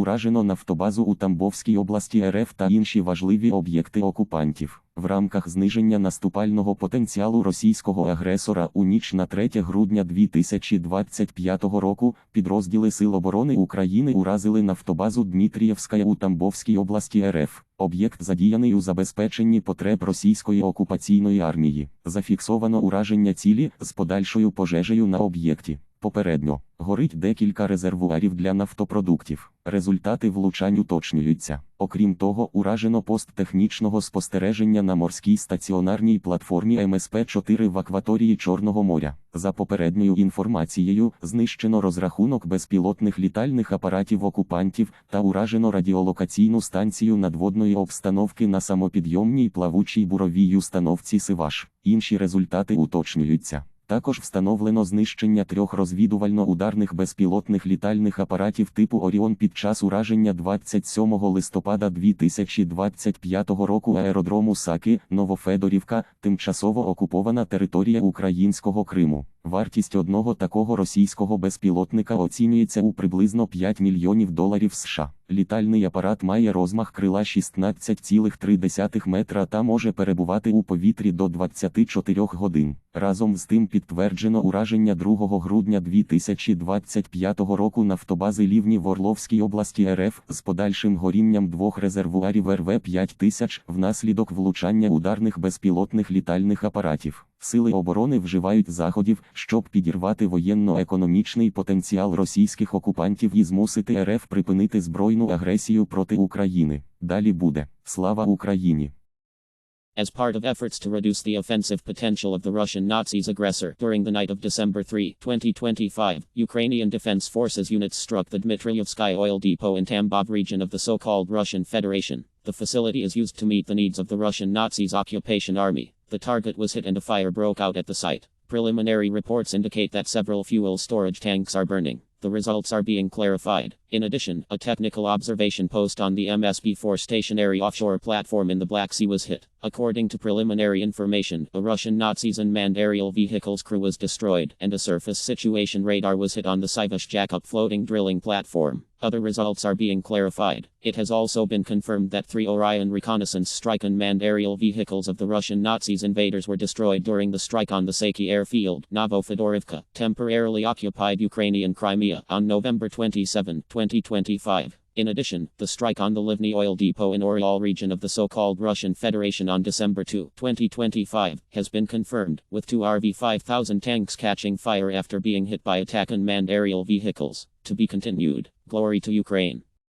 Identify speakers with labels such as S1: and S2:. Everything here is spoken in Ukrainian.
S1: Уражено нафтобазу у Тамбовській області РФ та інші важливі об'єкти окупантів. В рамках зниження наступального потенціалу російського агресора у ніч на 3 грудня 2025 року підрозділи Сил оборони України уразили нафтобазу Дмитрієвська у Тамбовській області РФ. Об'єкт задіяний у забезпеченні потреб російської окупаційної армії. Зафіксовано ураження цілі з подальшою пожежею на об'єкті. Попередньо горить декілька резервуарів для нафтопродуктів. Результати влучань уточнюються. Окрім того, уражено пост технічного спостереження на морській стаціонарній платформі МСП-4 в акваторії Чорного моря. За попередньою інформацією, знищено розрахунок безпілотних літальних апаратів окупантів та уражено радіолокаційну станцію надводної обстановки на самопідйомній плавучій буровій установці Сиваш. Інші результати уточнюються. Також встановлено знищення трьох розвідувально-ударних безпілотних літальних апаратів типу Оріон під час ураження 27 листопада 2025 року аеродрому Саки, Новофедорівка, тимчасово окупована територія українського Криму. Вартість одного такого російського безпілотника оцінюється у приблизно 5 мільйонів доларів США. Літальний апарат має розмах крила 16,3 метра та може перебувати у повітрі до 24 годин. Разом з тим підтверджено ураження 2 грудня 2025 року нафтобази Лівні в Орловській області РФ з подальшим горінням двох резервуарів РВ-5000 внаслідок влучання ударних безпілотних літальних апаратів. Сили оборони вживають заходів, щоб підірвати воєнно-економічний потенціал російських окупантів і змусити РФ припинити збройну агресію проти України. Далі буде слава Україні!
S2: As part of efforts to reduce the offensive potential of the Russian Nazis aggressor, during the night of December 3, 2025, Ukrainian Defense Forces units struck the Dmitrievsky oil depot in Tambov region of the so-called Russian Federation. The facility is used to meet the needs of the Russian Nazis occupation army. The target was hit and a fire broke out at the site. Preliminary reports indicate that several fuel storage tanks are burning. The results are being clarified. In addition, a technical observation post on the MSB 4 stationary offshore platform in the Black Sea was hit. According to preliminary information, a Russian Nazis unmanned aerial vehicle's crew was destroyed, and a surface situation radar was hit on the Sivash Jakob floating drilling platform. Other results are being clarified. It has also been confirmed that three Orion reconnaissance strike unmanned aerial vehicles of the Russian Nazis invaders were destroyed during the strike on the Saki airfield, Novofedorivka, temporarily occupied Ukrainian Crimea, on November 27, 2025. In addition, the strike on the Livny oil depot in Oryol region of the so-called Russian Federation on December 2, 2025, has been confirmed, with two RV-5000 tanks catching fire after being hit by attack unmanned aerial vehicles. To be continued. Glory to Ukraine.